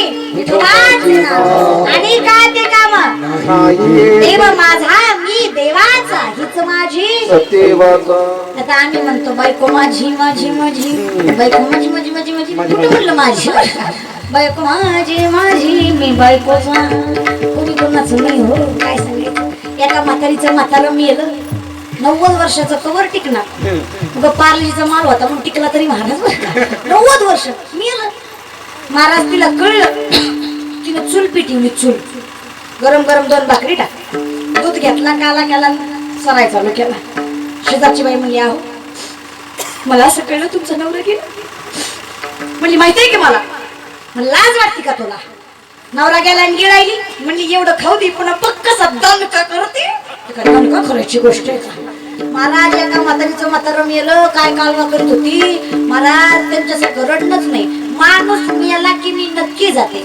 नाव. आणि का? ते काम? देव माझा मी देवाचा हीच माझी सत्यवाचा. आता आम्ही म्हणतो बायको माझी माझी माझी. बायको माझी माझी माझी माझी. कुठं म्हणलं माझी? बायको माझी माझी मी बायकोचा. कोणी कोणाचं नाही हो काय सांगायचं? एका म्हातारीचं म्हातारं मेलं. नव्वद वर्षाचं कवर टिकणार. मग पार्लीचा माल होता म्हणून टिकला तरी महाराज. नव्वद वर्ष मेलं. महाराज तिला कळलं. तिने चूल पिटवली चूल. गरम गरम दोन भाकरी टाक. दूध घेतला काला केला सराय चालू केला. शेजारची बाई म्हणली आहो मला असं कळलं तुमचं नवरं गेलं. म्हणली माहिती आहे की मला? म्हणलं, लाज वाटते का तुला? नवरा गेला आणि गिळायली. म्हणली एवढं खाऊ दे पुन्हा पक्क दम का करते. ते दणका करायची गोष्ट आहे. का महाराज एका म्हातारीचं म्हातारं मेलं काय कालवा करत होती? महाराज त्यांच्यासारखं रडणंच नाही. माणूस मेला की मी नक्की जाते.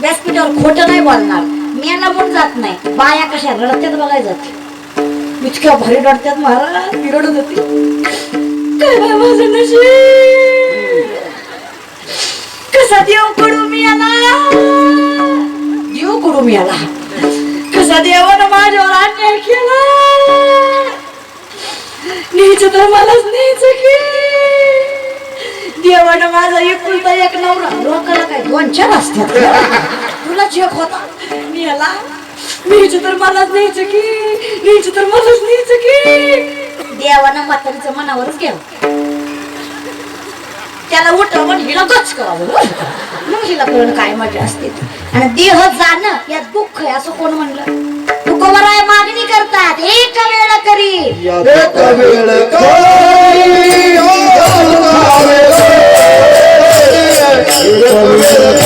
व्यासपीठावर खोटं नाही बोलणार. मेला पण जात नाही. बाया कशा रडत्यात बघाय जाते. इतक्या भारी रडत्यात महाराज मी रडत होती. काय बाय माझं नशीब? कसा देव कडू मी आला देव कडू मी आला कसा देवानं माझ्यावर अन्याय केला? न्यायचं तर मलाच न्यायचं की? देवानं माझा एकुलता एक नवरा. लोकाला काय दोन चार असतात तुला चेक होता नेला. न्यायचं तर मलाच न्यायचं की? न्यायचं तर मलाच न्यायचं की? देवानं म्हातारीचं मनावरच घ्यावं. त्याला उठव पण हिला गच करावं मग हिला कळण काय मजा असते. आणि देह जाणं यात दुःख आहे असं कोण म्हणलं? Yeah, yeah, yeah.